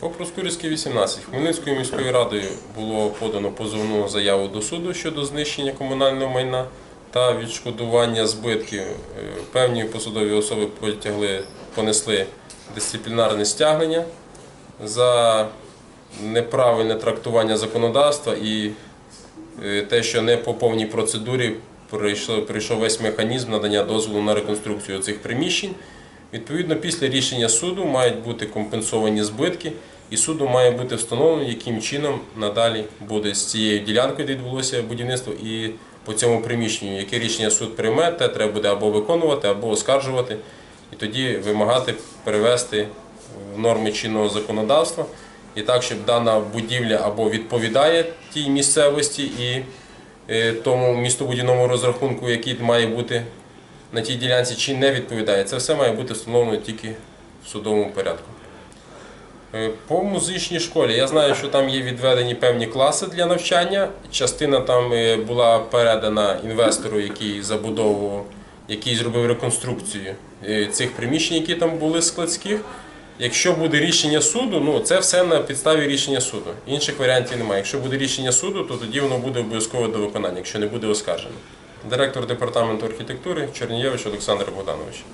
По Проскурівській 18 Хмельницькою міською радою було подано позовну заяву до суду щодо знищення комунального майна та відшкодування збитків. Е, Певні посадові особи потягли, понесли дисциплінарне стягнення за неправильне трактування законодавства і е, те, що не по повній процедурі прийшов весь механізм надання дозволу на реконструкцію цих приміщень. Відповідно, після рішення суду мають бути компенсовані збитки, і суду має бути встановлено, яким чином надалі буде з цією ділянкою, де відбулося будівництво, і по цьому приміщенню, яке рішення суд прийме, те треба буде або виконувати, або оскаржувати, і тоді вимагати перевести в норми чинного законодавства. І так, щоб дана будівля або відповідає тій місцевості і е, тому містобудівному розрахунку, який має бути на тій ділянці, чи не відповідає. Це все має бути встановлено тільки в судовому порядку. Е, По музичній школі я знаю, що там є відведені певні класи для навчання. Частина там е, була передана інвестору, який забудовував, який зробив реконструкцію е, цих приміщень, які там були складських. Якщо буде рішення суду, ну це все на підставі рішення суду. Інших варіантів немає. Якщо буде рішення суду, то тоді воно буде обов'язково до виконання, якщо не буде оскаржено. Директор департаменту архітектури Чернієвич Олександр Богданович.